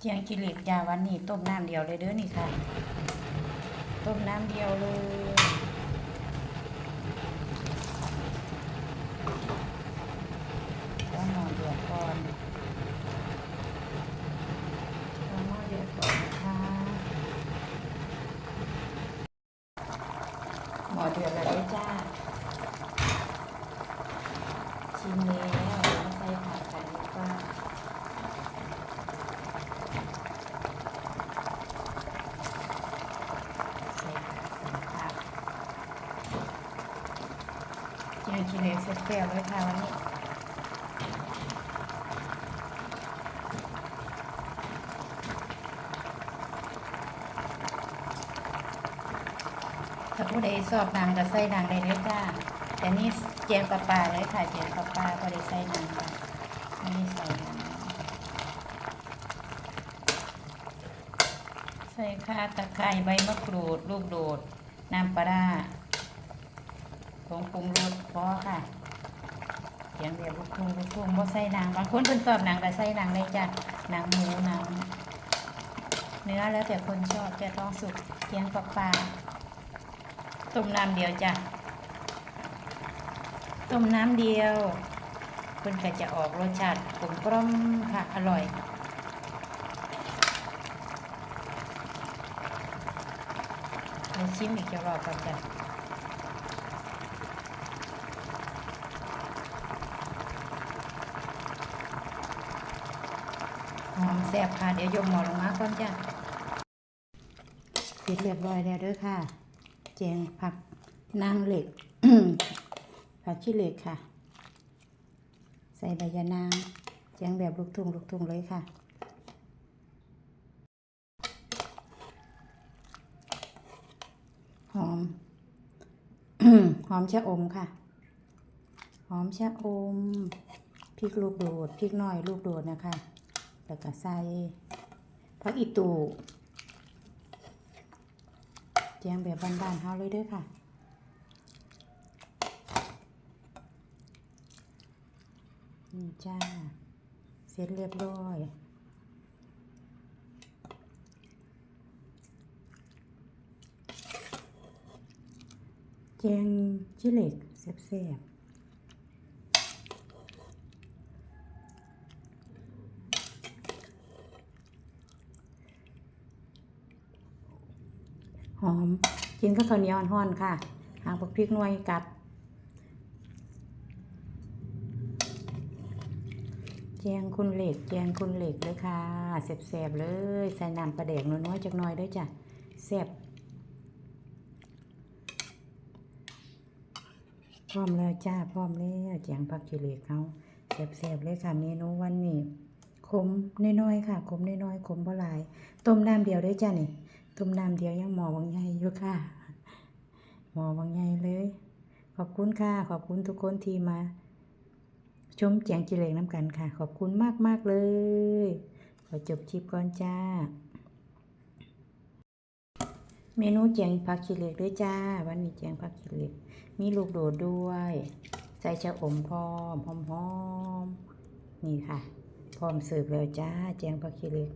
เจียงกิเหล็กจ้าวันนี้ต้มน้ำเดียวเลยเด้อนี่ค่ะ ต้มน้ำเดียวเลยต้องหม้อเดือดก่อนต้องหม้อเดือดก่อนนะคะหม้อเดือดแล้วจ้าชิมแล้วเดี๋ยวมาใส่ผักกันดีกว่า ใส่ผักใส่ผัก กินกินเลยเสร็จแล้วเลยค่ะวันนี้ถ้าผู้ใดสอบนางก็ใส่นางได้เลยจ้าแต่นี่เจียงปลาปลาเลยค่ะเจียงปลาปลาก็ได้ใส่นางค่ะไม่ได้ใส่นางใส่ข่าตะไคร้ใบมะกรูด ลูกโดด น้ำปลาร้า ผงปรุงรสพอค่ะเสียงเดียวลูกทุ่งลูกทุ่งบ่ใส่นางบางคนเพิ่นชอบนางก็ใส่นางได้จ้ะนางหมูนางเนื้อแล้วแต่คนชอบจะต้องสุกเคียงกับปลาต้มน้ำเดียวจ้ะต้มน้ำเดียวเพิ่นก็จะออกรสชาติกลมกล่อมค่ะอร่อยเราชิมอีกจะรอบก่อนจ้ะหอม แซ่บค่ะ เดี๋ยวยกหมอลงมาก่อนจ้ะเสร็จเรียบร้อยแล้วเด้อค่ะ แจงผักนางเหล็ก ผักขี้เหล็กค่ะ ใส่ใบยะนางแจงแบบลูกทุ่งลูกทุ่งเลยค่ะหอมหอมชะอมค่ะ หอมชะอมพริกลูกโดดพริกน้อยลูกโดดนะคะ แล้วก็ใส่ผักอีตูแจงแบบบ้านๆเฮาเลยเด้อค่ะนี่จ้า เสร็จเรียบร้อยแกงจิเหล็กแซ่บๆ หอม กินกับข้าวเหนียวอ่อนๆค่ะ หางผักพริกหน่วยกับแจงคุณเหล็กแจงคุณเหล็กเลยค่ะแซ่บๆเลย ใส่น้ำปลาแดกน้อยๆจักน่อยด้วยจ้ะแซ่บพร้อมแล้วจ้าพร้อมแล้วแจงผักกิเหล็กเขาแซ่บๆเลยค่ะเมนูวันนี้ขมน้อยๆค่ะขมน้อยๆขมบ่หลาย ต้มน้ำเดียวได้จ้านี่ ตุ้มน้ำเดียวยังหมอบางใหญ่อยู่ค่ะ หมอบางใหญ่เลย ขอบคุณค่ะ ขอบคุณทุกคนที่มา ชมแจงกิเล็กน้ำกันค่ะ ขอบคุณมากๆเลย ขอจบคลิปก่อนจ้า เมนูแจงผักขี้เหล็กด้วยจ้า วันนี้แจงผักขี้เหล็ก มีลูกโดดด้วย ใส่ชะอมพร้อมหอมๆนี่ค่ะ พร้อมเสิร์ฟแล้วจ้าแจงผักขี้เหล็ก